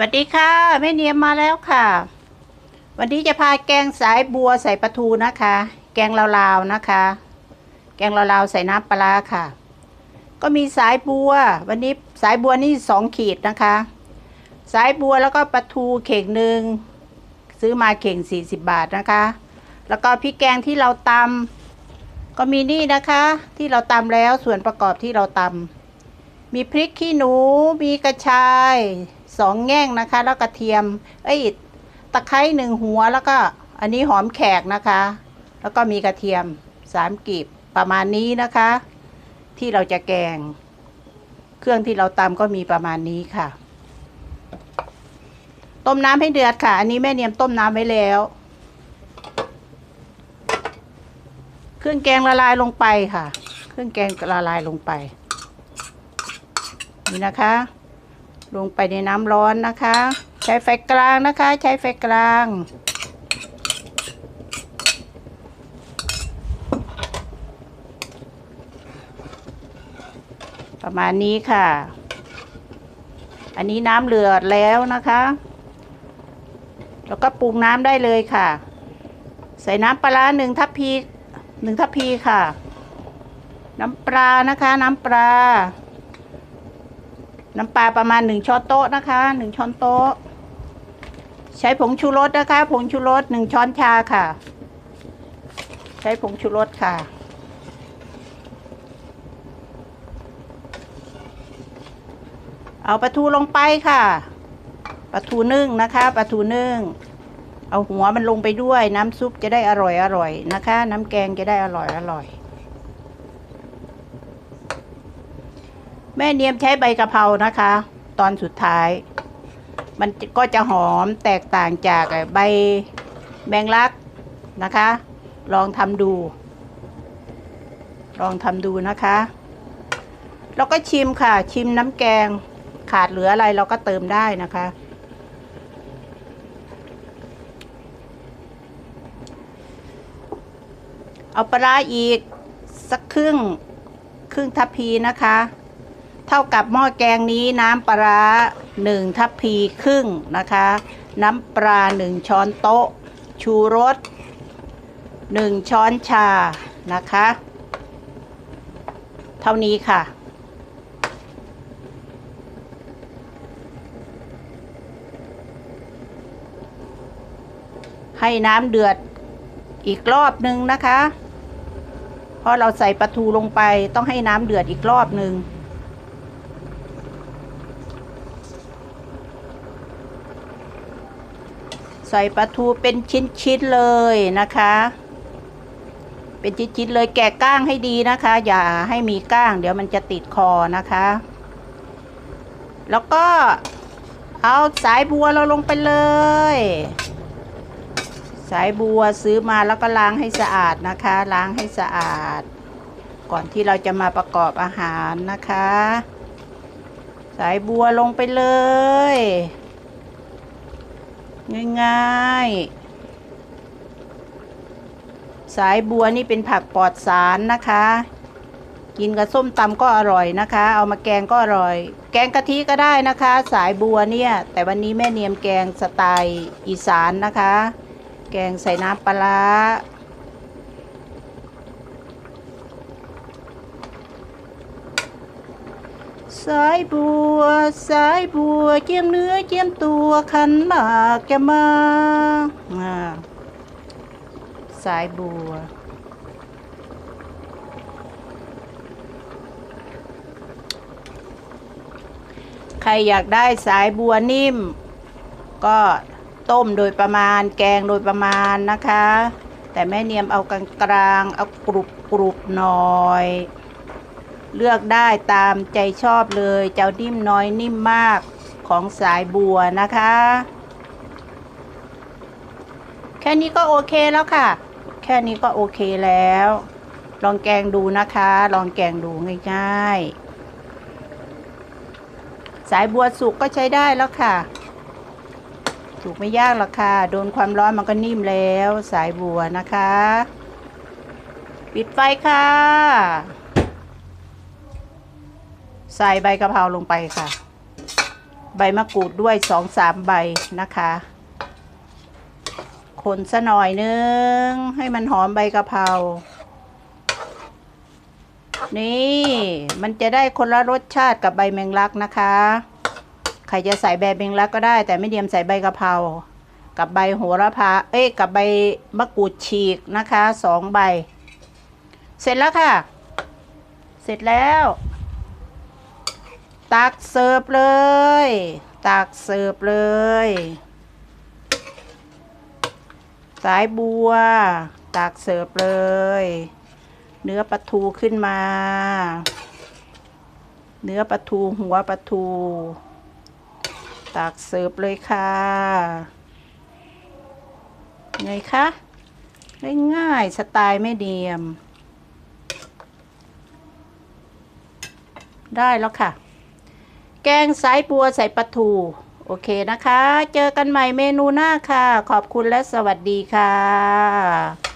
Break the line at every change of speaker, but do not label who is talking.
สวัสดีค่ะแม่เนียมมาแล้วค่ะ วันนี้จะพาแกงสายบัวใส่ปลาทูนะคะ แกงลาวๆนะคะ แกงลาวๆใส่น้ำปลาร้าค่ะ ก็มีสายบัว วันนี้สายบัวนี่สองขีดนะคะ สายบัวแล้วก็ปลาทูเข่งหนึ่งซื้อมาเข่งสี่สิบบาทนะคะ แล้วก็พริกแกงที่เราตำก็มีนี่นะคะ ที่เราตำแล้วส่วนประกอบที่เราตำมีพริกขี้หนูมีกระชาย สองแง่งนะคะ แล้วกระเทียมเอ้ยตะไคร้หนึ่งหัวแล้วก็อันนี้หอมแขกนะคะ แล้วก็มีกระเทียมสามกีบประมาณนี้นะคะ ที่เราจะแกง เครื่องที่เราตำก็มีประมาณนี้ค่ะ ต้มน้ำให้เดือดค่ะ อันนี้แม่เนียมต้มน้ำไว้แล้ว เครื่องแกงละลายลงไปค่ะ เครื่องแกงละลายลงไป นี่นะคะ ลงไปในน้ำร้อนนะคะ ใช้ไฟกลางนะคะ ใช้ไฟกลาง ประมาณนี้ค่ะ อันนี้น้ำเดือดแล้วนะคะ แล้วก็ปรุงน้ำได้เลยค่ะ ใส่น้ำปลาร้าหนึ่งทัพพีหนึ่งทัพพีค่ะ น้ำปลานะคะ น้ำปลา น้ำปลาประมาณหนึ่งช้อนโต๊ะนะคะหนึ่งช้อนโต๊ะ ใช้ผงชูรสนะคะ ผงชูรสหนึ่งช้อนชาค่ะ ใช้ผงชูรสค่ะ เอาปลาทูลงไปค่ะปลาทูนึ่งนะคะปลาทูนึ่ง เอาหัวมันลงไปด้วย น้ำซุปจะได้อร่อยอร่อยนะคะ น้ำแกงจะได้อร่อยอร่อย แม่เนียมใช้ใบกะเพรานะคะ ตอนสุดท้าย มันก็จะหอมแตกต่างจากใบแมงลักนะคะ ลองทำดู ลองทำดูนะคะ แล้วก็ชิมค่ะ ชิมน้ำแกงขาดเหลืออะไรเราก็เติมได้นะคะ เอาปลาร้าอีกสักครึ่งครึ่งทัพพีนะคะ เท่ากับหม้อแกงนี้น้ำปลาหนึ่งทัพพีครึ่งนะคะ น้ำปลาหนึ่งช้อนโต๊ะ ชูรสหนึ่งช้อนชานะคะ เท่านี้ค่ะ ให้น้ำเดือดอีกรอบหนึ่งนะคะ เพราะเราใส่ปลาทูลงไปต้องให้น้ำเดือดอีกรอบหนึ่ง ใส่ปลาทูเป็นชิ้นๆเลยนะคะ เป็นชิ้นๆเลยแกะก้างให้ดีนะคะ อย่าให้มีก้าง เดี๋ยวมันจะติดคอนะคะ แล้วก็เอาสายบัวเราลงไปเลย สายบัวซื้อมาแล้วก็ล้างให้สะอาดนะคะ ล้างให้สะอาด ก่อนที่เราจะมาประกอบอาหารนะคะ สายบัวลงไปเลย ง่ายๆ สายบัวนี่เป็นผักปลอดสารนะคะ กินกับส้มตำก็อร่อยนะคะ เอามาแกงก็อร่อย แกงกะทิก็ได้นะคะ สายบัวเนี่ย แต่วันนี้แม่เนียมแกงสไตล์อีสานนะคะ แกงใส่น้ำปลาร้า สายบัว สายบัวเจียมเนื้อเจียมตัวขันหมากจะมาอ่าสายบัว ใครอยากได้สายบัวนิ่ม ก็ต้มโดยประมาณแกงโดยประมาณนะคะ แต่แม่เนียมเอากลางกลางๆเอากรุบกรุบหน่อย เลือกได้ตามใจชอบเลยเจ้านิ่มน้อยนิ่มมากของสายบัวนะคะ แค่นี้ก็โอเคแล้วค่ะ แค่นี้ก็โอเคแล้ว ลองแกงดูนะคะ ลองแกงดูง่ายๆ สายบัวสุกก็ใช้ได้แล้วค่ะถูกไม่ยากหรอกค่ะ โดนความร้อนมันก็นิ่มแล้ว สายบัวนะคะ ปิดไฟค่ะ ใส่ใบกะเพราลงไปค่ะ ใบมะกรูดด้วยสองสามใบนะคะ คนซะหน่อยนึง ให้มันหอมใบกะเพรานี่มันจะได้คนละรสชาติกับใบแมงลักนะคะ ใครจะใส่ใบแมงลักก็ได้ แต่ไม่เดียมใส่ใบกะเพรากับใบโหระพา เอ้ย กับใบมะกรูดฉีกนะคะสองใบ เสร็จแล้วค่ะ เสร็จแล้ว ตักเสิร์ฟเลย ตักเสิร์ฟเลย สายบัว ตักเสิร์ฟเลย เนื้อปลาทูขึ้นมา เนื้อปลาทูหัวปลาทู ตักเสิร์ฟเลยค่ะไงคะง่ายๆสไตล์ไม่เดียม ได้แล้วค่ะ แกงสายบัวใส่ปลาทู โอเคนะคะ เจอกันใหม่เมนูหน้าค่ะ ขอบคุณและสวัสดีค่ะ